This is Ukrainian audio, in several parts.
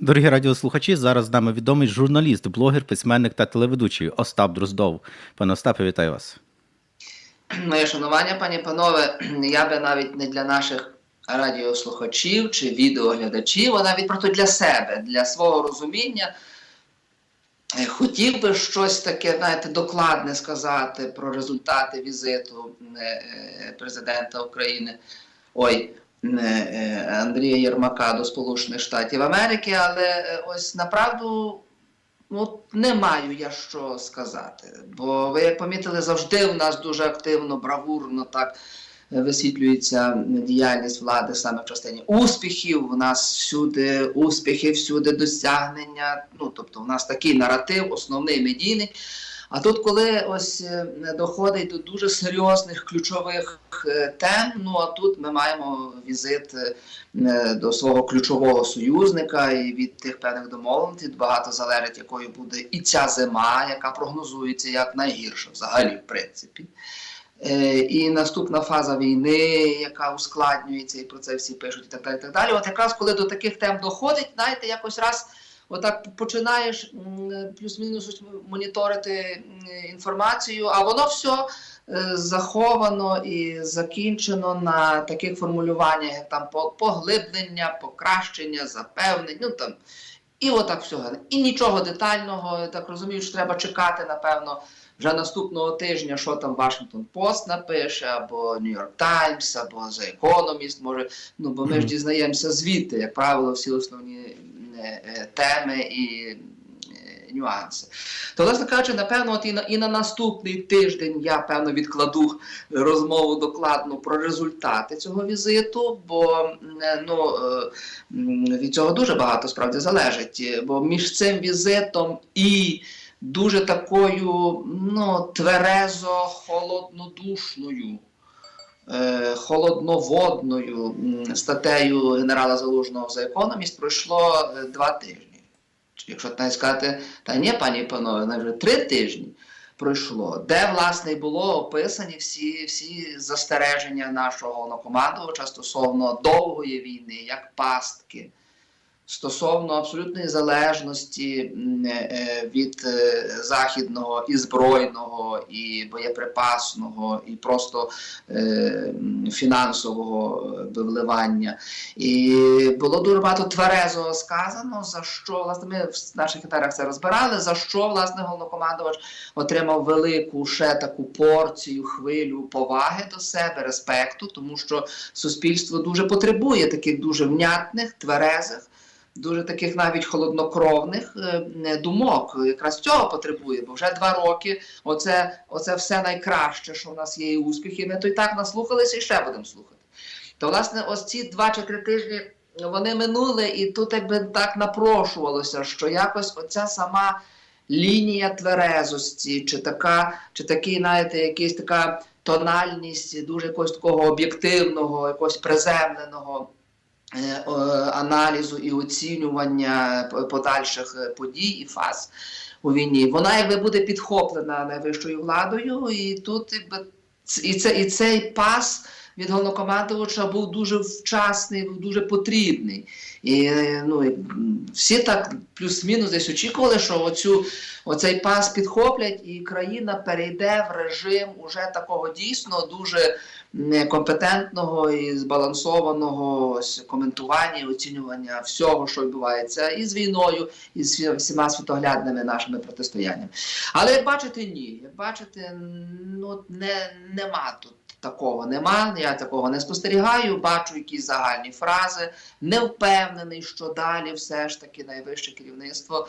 Дорогі радіослухачі, зараз з нами відомий журналіст, блогер, письменник та телеведучий Остап Дроздов. Пане Остапе, вітаю вас. Моє шанування, пані панове, я би навіть не для наших радіослухачів чи відеоглядачів, а навіть просто для себе, для свого розуміння. е, Хотів би щось таке, знаєте, докладне сказати про результати візиту е, е, президента України. Ой, Андрія Єрмака до Сполучених Штатів Америки, але е, ось направду ну, не маю я що сказати. Бо ви, як помітили, завжди в нас дуже активно, бравурно так е, висвітлюється діяльність влади саме в частині успіхів. У нас всюди успіхи, всюди досягнення. Ну, тобто, в нас такий наратив, основний медійний. А тут, коли ось е, доходить до дуже серйозних ключових е, тем, ну а тут ми маємо візит е, до свого ключового союзника, і від тих певних домовленостей багато залежить, якою буде і ця зима, яка прогнозується як найгірша взагалі, в принципі. І наступна фаза війни, яка ускладнюється, і про це всі пишуть, і так далі. І так далі. От якраз коли до таких тем доходить, знаєте, якось раз отак починаєш плюс-мінус моніторити інформацію, а воно все заховано і закінчено на таких формулюваннях, як там по- поглиблення, покращення, запевнень. Ну там. І отак всього. І нічого детального, я так розумію, що треба чекати, напевно, вже наступного тижня, що там Вашингтон Пост напише, або Нью-Йорк Таймс, або The Economist, може. Ну, бо ми ж дізнаємося звідти, як правило, всі основні теми і е, нюанси. То, власне кажучи, напевно, от і на, і на наступний тиждень я певно відкладу розмову докладну про результати цього візиту, бо е, ну, е, від цього дуже багато справді залежить. Е, Бо між цим візитом і дуже такою ну, тверезо холоднодушною. Е, Холодноводною статтею генерала Залужного за економіст пройшло е, два тижні. Якщо навіть сказати, та ні, пані і панове, навіть вже три тижні пройшло, де власне було описані всі, всі застереження нашого головнокомандувача стосовно довгої війни, як пастки, стосовно абсолютної залежності е, від е, західного і збройного, і боєприпасного, і просто е, фінансового е, вливання. І було дуже багато тверезого сказано, за що власне ми в наших етерах це розбирали, за що власне головнокомандувач отримав велику ще таку порцію, хвилю поваги до себе, респекту, тому що суспільство дуже потребує таких дуже внятних, тверезих. Дуже таких навіть холоднокровних е, думок, якраз цього потребує, бо вже два роки оце, оце все найкраще, що в нас є і успіхи. Ми то й так наслухалися і ще будемо слухати. То, власне, ось ці два чи три тижні вони минули, і тут якби так напрошувалося, що якось оця сама лінія тверезості, чи така, чи такий, знаєте, якийсь така тональність дуже якогось такого об'єктивного, якогось приземленого. Е, Аналізу і оцінювання подальших е, подій і фаз у війні, вона якби буде підхоплена найвищою владою, і тут якби і, це, і цей пас від головнокомандувача був дуже вчасний, був дуже потрібний. І ну, всі так плюс-мінус десь очікували, що оцю, оцей пас підхоплять, і країна перейде в режим уже такого дійсно дуже компетентного і збалансованого коментування і оцінювання всього, що відбувається і з війною, і з всіма світоглядними нашими протистояннями. Але як бачите, ні. Як бачите, ну не, нема тут. Такого нема, я такого не спостерігаю, бачу якісь загальні фрази. Не впевнений, що далі все ж таки найвище керівництво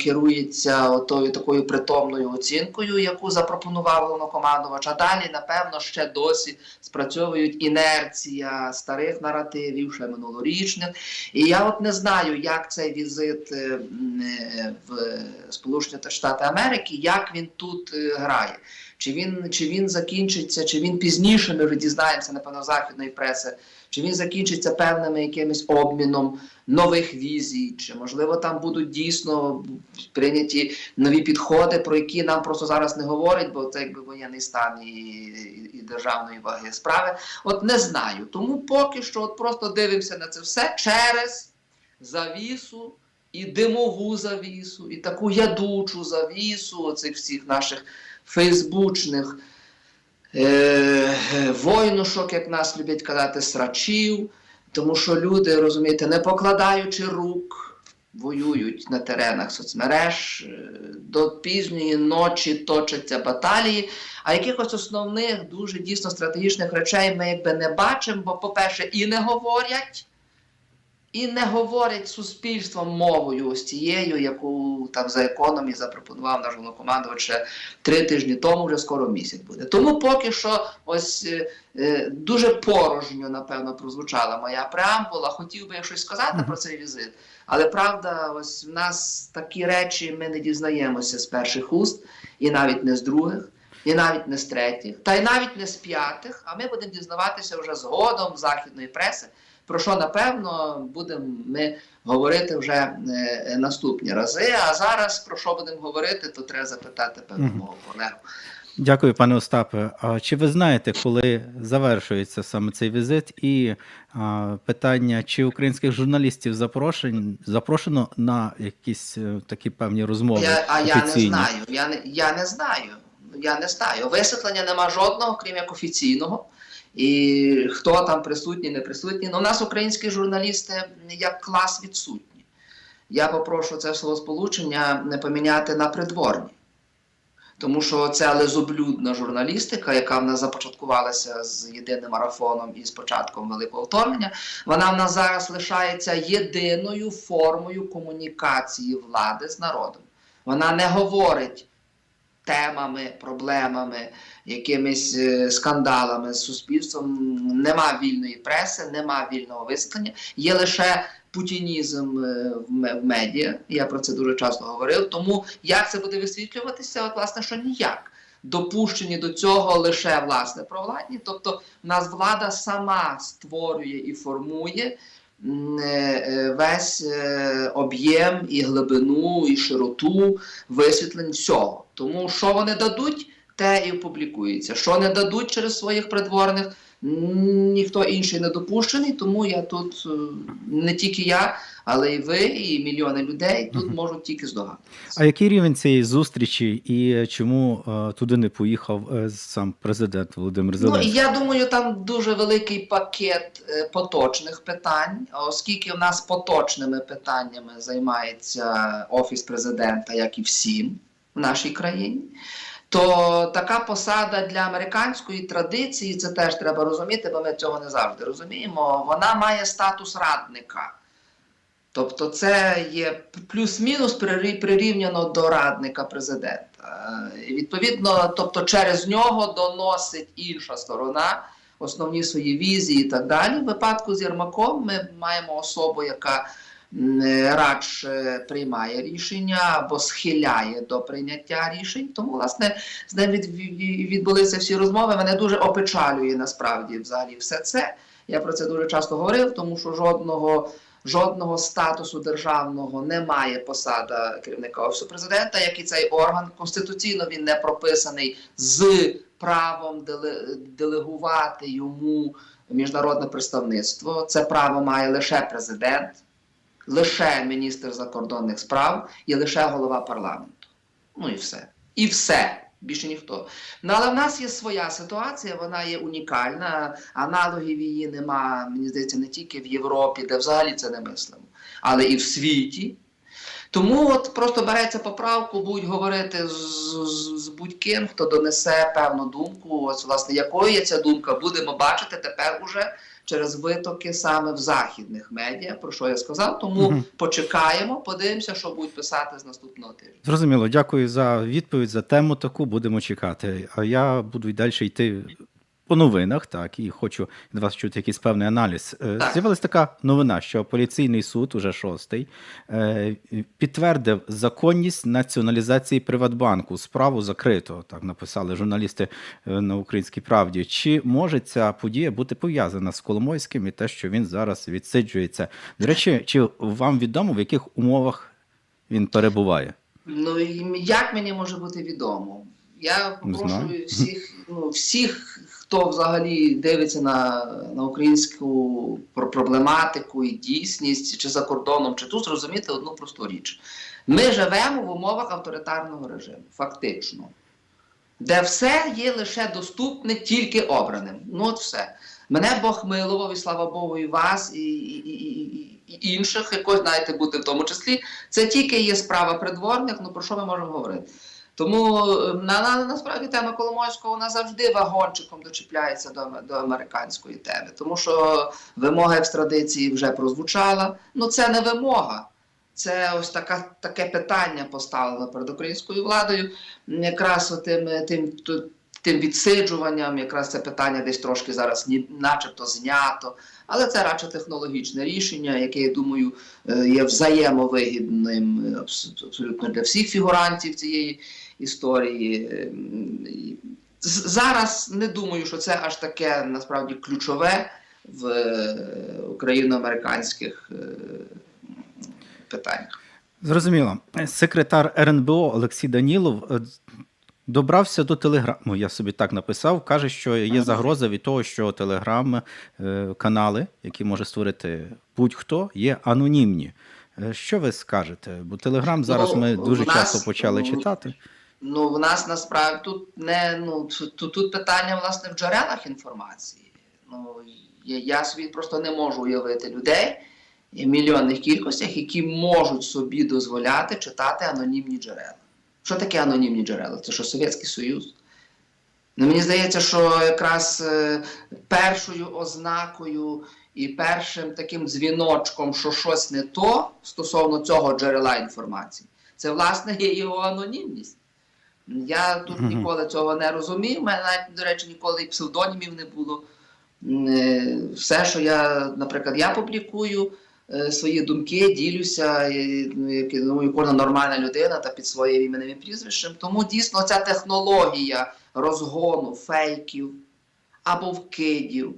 керується отою такою притомною оцінкою, яку запропонував головнокомандувач. А далі, напевно, ще досі спрацьовують інерція старих наративів, ще минулорічних. І я от не знаю, як цей візит е, е, в Сполучені Штати Америки, як він тут е, грає. Чи він, чи він закінчиться, чи він пізніше ми вже дізнаємося, напевно, західної преси, чи він закінчиться певним якимось обміном нових візій, чи можливо там будуть дійсно прийняті нові підходи, про які нам просто зараз не говорять, бо це якби воєнний стан і, і, і державної ваги справи. От не знаю. Тому поки що от просто дивимося на це все через завісу і димову завісу, і таку ядучу завісу цих всіх наших фейсбучних е, е, войнушок, як нас люблять казати, срачів, тому що люди, розумієте, не покладаючи рук, воюють на теренах соцмереж, е, до пізньої ночі точаться баталії, а якихось основних, дуже дійсно стратегічних речей ми якби не бачимо, бо, по-перше, і не говорять. І не говорять суспільством мовою ось цією, яку там за економі запропонував наш головнокомандувач три тижні тому, вже скоро місяць буде. Тому поки що ось е, е, дуже порожньо, напевно, прозвучала моя преамбула. Хотів би я щось сказати про цей візит, але правда, ось в нас такі речі ми не дізнаємося з перших уст, і навіть не з других. І навіть не з третіх, та й навіть не з п'ятих, а ми будемо дізнаватися вже згодом західної преси, про що напевно будемо ми говорити вже е, наступні рази. А зараз про що будемо говорити, то треба запитати певно мого колегу. Дякую, пане Остапе. А чи ви знаєте, коли завершується саме цей візит? І а, питання, чи українських журналістів запрошень, запрошено на якісь е, такі певні розмови? Я, а я не знаю. Я не, я не знаю. Я не знаю. Висвітлення нема жодного, крім як офіційного. І хто там присутній, не присутній. Ну, у нас українські журналісти як клас відсутні. Я попрошу це словосполучення не поміняти на придворні. Тому що ця лизоблюдна журналістика, яка в нас започаткувалася з єдиним марафоном і з початком великого вторгнення, вона в нас зараз лишається єдиною формою комунікації влади з народом. Вона не говорить темами, проблемами, якимись е, скандалами з суспільством. Нема вільної преси, нема вільного висвітлення. Є лише путінізм е, в медіа. Я про це дуже часто говорив. Тому як це буде висвітлюватися? От власне, що ніяк. Допущені до цього лише власне провладні, тобто нас влада сама створює і формує е, весь об'єм і глибину, і широту висвітлень всього. Тому що вони дадуть, те і опублікується. Що не дадуть через своїх придворних, ніхто інший не допущений. Тому я тут е, не тільки я, але й ви, і мільйони людей тут Мгм. можуть тільки здогадуватися. А який рівень цієї зустрічі і чому е, туди не поїхав е, сам президент Володимир Ну, я думаю, там дуже великий пакет е, поточних питань, оскільки в нас поточними питаннями займається офіс президента, як і всім в нашій країні. То така посада для американської традиції, це теж треба розуміти, бо ми цього не завжди розуміємо. Вона має статус радника. Тобто, це є плюс-мінус прирівняно до радника президента. Е, і Відповідно, тобто, через нього доносить інша сторона основні свої візії і так далі. В випадку з Єрмаком ми маємо особу, яка радше приймає рішення або схиляє до прийняття рішень. Тому, власне, з ним від, від- відбулися всі розмови. Мене дуже опечалює насправді взагалі все це. Я про це дуже часто говорив, тому що жодного. Жодного статусу державного немає посада керівника офісу президента, як і цей орган. Конституційно він не прописаний з правом деле- делегувати йому міжнародне представництво. Це право має лише президент, лише міністр закордонних справ і лише голова парламенту. Ну і все. І все. Більше ніхто. Ну, але в нас є своя ситуація, вона є унікальна. Аналогів її нема, мені здається, не тільки в Європі, де взагалі це не мислимо, але і в світі. Тому от просто береться поправку, будуть говорити з, з, з будь-ким, хто донесе певну думку. Ось, власне, якою є ця думка, будемо бачити тепер уже через витоки саме в західних медіа, про що я сказав. Тому угу. почекаємо, подивимося, що будуть писати з наступного тижня. Зрозуміло, дякую за відповідь, за тему таку. Будемо чекати. А я буду й далі йти по новинах, так, і хочу від вас чути якийсь певний аналіз. Е, З'явилася така новина, що апеляційний суд, уже шостий, е, підтвердив законність націоналізації Приватбанку. Справу закрито, так написали журналісти е, на Українській правді. Чи може ця подія бути пов'язана з Коломойським і те, що він зараз відсиджується? До речі, чи вам відомо, в яких умовах він перебуває? Ну як мені може бути відомо? Я попрошу всіх, ну, всіх, хто взагалі дивиться на, на українську проблематику і дійсність, чи за кордоном, чи тут, зрозуміти одну просту річ. Ми живемо в умовах авторитарного режиму, фактично, де все є лише доступне тільки обраним. Ну, от все. Мене Бог милував, і слава Богу, і вас, і, і, і, і інших, якось знаєте, бути в тому числі. Це тільки є справа придворних, ну про що ми можемо говорити? Тому е, на, на, насправді тема Коломойського вона завжди вагончиком дочіпляється до, до американської теми, тому що вимога екстрадиції вже прозвучала. Ну це не вимога. Це ось така, таке питання поставлено перед українською владою. Якраз тим, тим, тим, тим відсиджуванням, якраз це питання десь трошки зараз ні, начебто знято. Але це радше технологічне рішення, яке, я думаю, е, є взаємовигідним е, абсолютно для всіх фігурантів цієї історії. Ем, Зараз не думаю, що це аж таке насправді ключове в е, україно-американських е, питаннях. Зрозуміло. Секретар РНБО Олексій Данілов е, добрався до телеграму. Я собі так написав. Каже, що є загроза від того, що телеграм-канали, які може створити будь-хто, є анонімні. Що ви скажете? Бо телеграм зараз ми Ну, дуже нас, часто почали ну, читати. Ну, в нас насправді тут не ну тут, тут питання власне в джерелах інформації. Ну я, я собі просто не можу уявити людей в мільйонних кількостях, які можуть собі дозволяти читати анонімні джерела. Що таке анонімні джерела? Це що Совєтський Союз? Ну, мені здається, що якраз е, першою ознакою і першим таким дзвіночком, що щось не то стосовно цього джерела інформації, це власне є його анонімність. Я тут ніколи цього не розумів. У мене навіть, до речі, ніколи і псевдонімів не було. Е, Все, що я, наприклад, я публікую е, свої думки, ділюся, ну, думаю, кожна нормальна людина та під своїм іменем і прізвищем. Тому дійсно ця технологія розгону фейків або вкидів,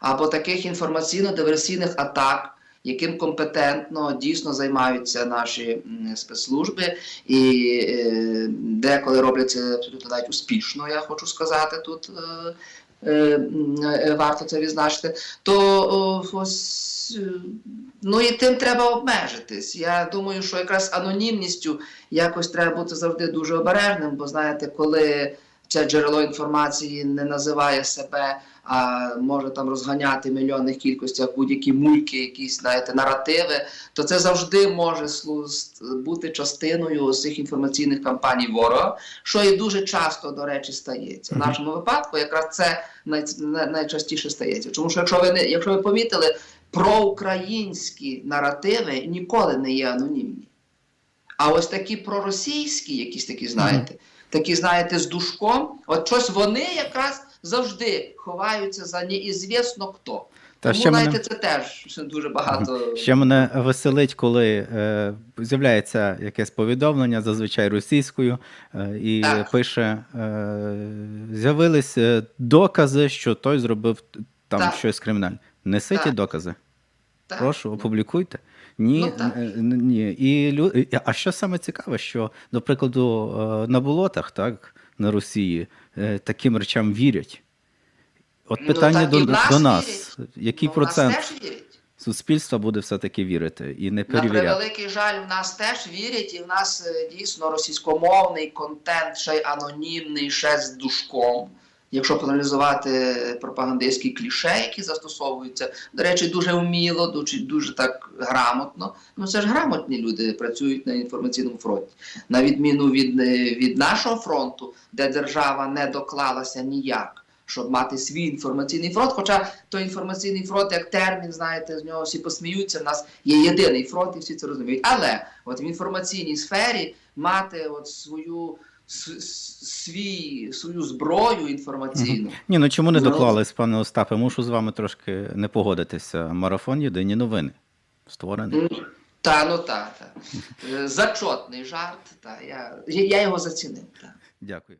або таких інформаційно-диверсійних атак, яким компетентно дійсно займаються наші спецслужби, і е, деколи роблять це абсолютно навіть успішно, я хочу сказати тут. Е, е, Варто це відзначити, то ось ну і тим треба обмежитись. Я думаю, що якраз анонімністю якось треба бути завжди дуже обережним, бо знаєте, коли це джерело інформації не називає себе, а може там розганяти в мільйонних кількостях будь-які мульки, якісь знаєте, наративи, то це завжди може бути частиною цих інформаційних кампаній ворога, що і дуже часто, до речі, стається. В нашому випадку якраз це най, най- найчастіше стається. Тому що якщо ви не якщо ви помітили, проукраїнські наративи ніколи не є анонімні. А ось такі проросійські, якісь такі, знаєте, такі, знаєте, з душком, от щось вони якраз завжди ховаються за неізвісно хто. Та Тому, ще знаєте, мене- це теж дуже багато. Ще мене веселить, коли е, з'являється якесь повідомлення, зазвичай російською, е, і Так. пише: е, з'явились е, докази, що той зробив там Так. щось кримінальне. Несіть докази. Так. Прошу, опублікуйте. Ні, Ну, так. е, ні. І, лю- а що саме цікаве, що, до прикладу, е, на болотах, так, на Росії, е, таким речам вірять. От Ну, питання так до, нас до нас: який Ну, процент Нас теж вірять. суспільства буде все-таки вірити і не На перевіряти? превеликий жаль, в нас теж вірять, і в нас е, дійсно російськомовний контент, ще й анонімний, ще з душком. Якщо проаналізувати пропагандистські кліше, які застосовуються, до речі, дуже вміло, дуже, дуже так грамотно. Ну це ж грамотні люди працюють на інформаційному фронті. На відміну від, е, від нашого фронту, де держава не доклалася ніяк, щоб мати свій інформаційний фронт. Хоча той інформаційний фронт, як термін, знаєте, з нього всі посміються. В нас є єдиний фронт, і всі це розуміють. Але от в інформаційній сфері мати от свою свій, свою зброю інформаційну. Ні, ну чому не доклались, пане Остапе? Мушу з вами трошки не погодитися. Марафон єдині новини. Створений. Та, ну та, та. Е, Зачотний жарт. Та, я, я його зацінив. Та. Дякую.